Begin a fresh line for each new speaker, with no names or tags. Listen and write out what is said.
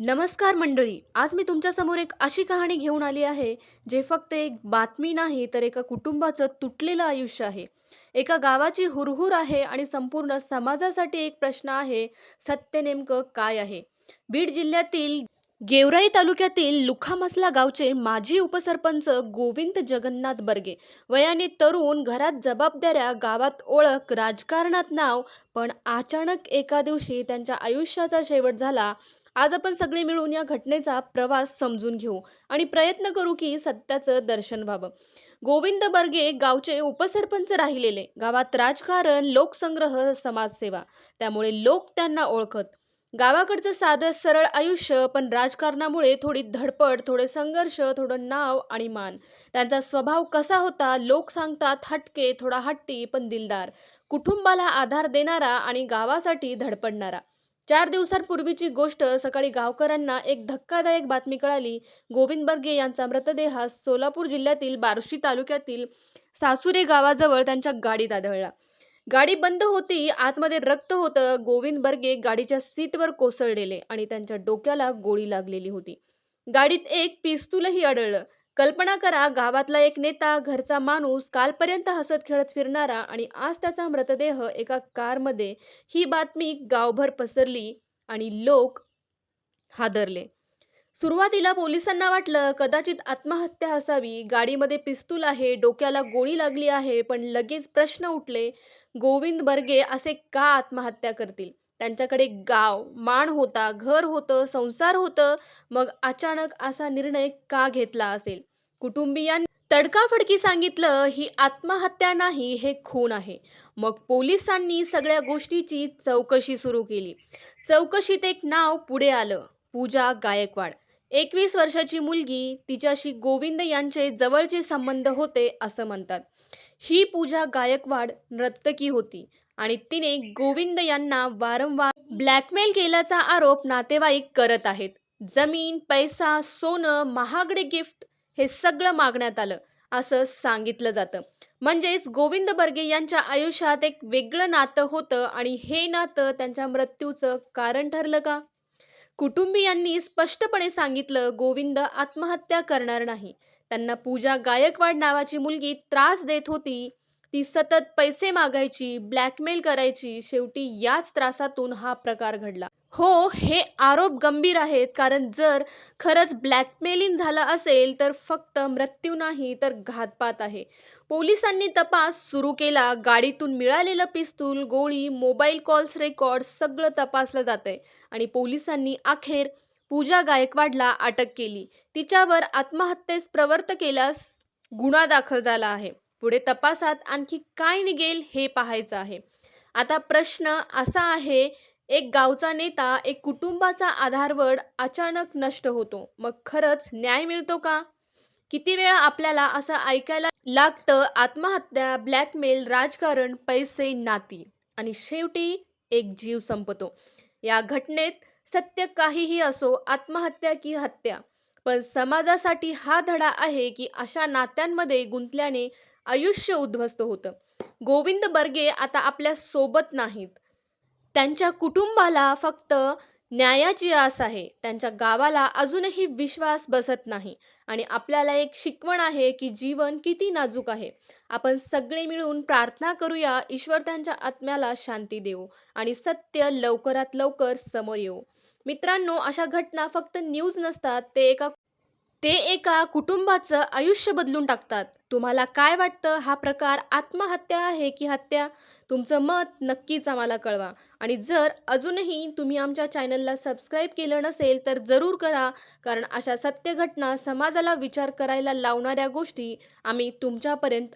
नमस्कार मंडळी आज मी तुमच्यासमोर एक अशी कहाणी घेऊन आली आहे जे फक्त एक बातमी नाही तर एका कुटुंबाचं तुटलेलं आयुष्य आहे. एका गावाची हुरहुर आहे आणि संपूर्ण समाजासाठी एक प्रश्न आहे सत्य नेमकं काय आहे? बीड जिल्ह्यातील गेवराई तालुक्यातील लुखामसला गावचे माजी उपसरपंच गोविंद जगन्नाथ बर्गे वयाने तरुण घरात जबाबदाऱ्या गावात ओळख राजकारणात नाव पण अचानक एका दिवशी त्यांच्या आयुष्याचा शेवट झाला आज आपण सगळे मिळून या घटनेचा प्रवास समजून घेऊ आणि प्रयत्न करू की सत्याचं दर्शन व्हावं. गोविंद बर्गे गावचे उपसरपंच राहिलेले. गावात राजकारण लोकसंग्रह समाजसेवा. त्यामुळे लोक त्यांना ओळखत. गावाकडचं साधं सरळ आयुष्य पण राजकारणामुळे थोडी धडपड थोडे संघर्ष थोडं नाव आणि मान. त्यांचा स्वभाव कसा होता लोक सांगतात हटके थोडा हट्टी पण दिलदार. कुटुंबाला आधार देणारा आणि गावासाठी धडपडणारा. चार दिवसांपूर्वीची गोष्ट सकाळी गावकऱ्यांना एक धक्कादायक बातमी कळाली. गोविंद बर्गे यांचा मृतदेह सोलापूर जिल्ह्यातील बार्शी तालुक्यातील सासुरे गावाजवळ त्यांच्या गाडीत आढळला. गाडी बंद होती आतमध्ये रक्त होतं. गोविंद बर्गे गाडीच्या सीटवर कोसळलेले आणि त्यांच्या डोक्याला गोळी लागलेली होती. गाडीत एक पिस्तूलही आढळलं. कल्पना करा गावातला एक नेता घरचा माणूस कालपर्यंत हसत खेळत फिरणारा आणि आज त्याचा मृतदेह एका कारमध्ये ही बातमी गावभर पसरली आणि लोक हादरले. सुरुवातीला पोलिसांना वाटलं कदाचित आत्महत्या असावी गाडीमध्ये पिस्तूल आहे डोक्याला गोळी लागली आहे पण लगेच प्रश्न उठले गोविंद बर्गे असे का आत्महत्या करतील? त्यांच्याकडे गाव मान होता घर होतं संसार होतं. मग अचानक असा निर्णय का घेतला असेल? कुटुंबियांनी तडकाफडकी सांगितलं ही आत्महत्या नाही हे खून आहे. मग पोलिसांनी सगळ्या गोष्टीची चौकशी सुरू केली. चौकशीत एक नाव पुढे आलं पूजा गायकवाड. एकवीस वर्षाची मुलगी तिच्याशी गोविंद यांचे जवळचे संबंध होते असं म्हणतात. ही पूजा गायकवाड नर्तकी होती. आणि तिने गोविंद यांना वारंवार ब्लॅकमेल केल्याचा आरोप नातेवाईक करत आहेत. जमीन पैसा सोनं महागडे गिफ्ट हे सगळं मागण्यात आलं असं सांगितलं जातं. म्हणजेच गोविंद बर्गे यांच्या आयुष्यात एक वेगळं नातं होतं आणि हे नातं त्यांच्या मृत्यूचं कारण ठरलं का? कुटुंबियांनी स्पष्टपणे सांगितलं गोविंद आत्महत्या करणार नाही. त्यांना पूजा गायकवाड नावाची मुलगी त्रास देत होती ती सतत पैसे मागायची ब्लॅकमेल करायची शेवटी याच त्रासातून हा प्रकार घडला. हो हे आरोप गंभीर आहेत कारण जर खरंच ब्लॅकमेलिंग झालं असेल तर फक्त मृत्यू नाही तर घातपात आहे. पोलिसांनी तपास सुरू केला गाडीतून मिळालेलं पिस्तूल गोळी मोबाईल कॉल्स रेकॉर्ड सगळं तपासलं जातंय. आणि पोलिसांनी अखेर पूजा गायकवाडला अटक केली. तिच्यावर आत्महत्येस प्रवर्त केल्यास गुन्हा दाखल झाला आहे. पुढे तपासात आणखी काय निघेल हे पाहायचं आहे. आता प्रश्न असा आहे एक गावचा नेता एक कुटुंबाचा आधारवड अचानक नष्ट होतो. मग खरंच न्याय मिळतो का? किती वेळा आपल्याला असं ऐकायला लागतं आत्महत्या ब्लॅकमेल राजकारण पैसे नाती. आणि शेवटी एक जीव संपतो. या घटनेत सत्य काहीही असो आत्महत्या की हत्या. पण समाजासाठी हा धडा आहे की अशा नात्यांमध्ये गुंतल्याने आयुष्य उद्ध्वस्त होतं. गोविंद बर्गे आता आपल्यासोबत नाहीत. त्यांच्या कुटुंबाला फक्त न्यायाची आस आहे. त्यांच्या गावाला अजूनही विश्वास बसत नाही. आणि आपल्याला एक शिकवण आहे की जीवन किती नाजूक आहे. आपण सगळे मिळून प्रार्थना करूया ईश्वर त्यांच्या आत्म्याला शांती देऊ आणि सत्य लवकरात लवकर समोर येऊ मित्रांनो अशा घटना फक्त न्यूज नसतात ते एका ते एका कुटुंबाचं आयुष्य बदलून टाकतात. तुम्हाला काय वाटतं? हा प्रकार आत्महत्या आहे की हत्या? तुमचं मत नक्कीच आम्हाला कळवा. आणि जर अजूनही तुम्ही आमच्या चॅनलला सबस्क्राईब केलं नसेल तर जरूर करा. कारण अशा सत्य घटना समाजाला विचार करायला लावणाऱ्या गोष्टी आम्ही तुमच्यापर्यंत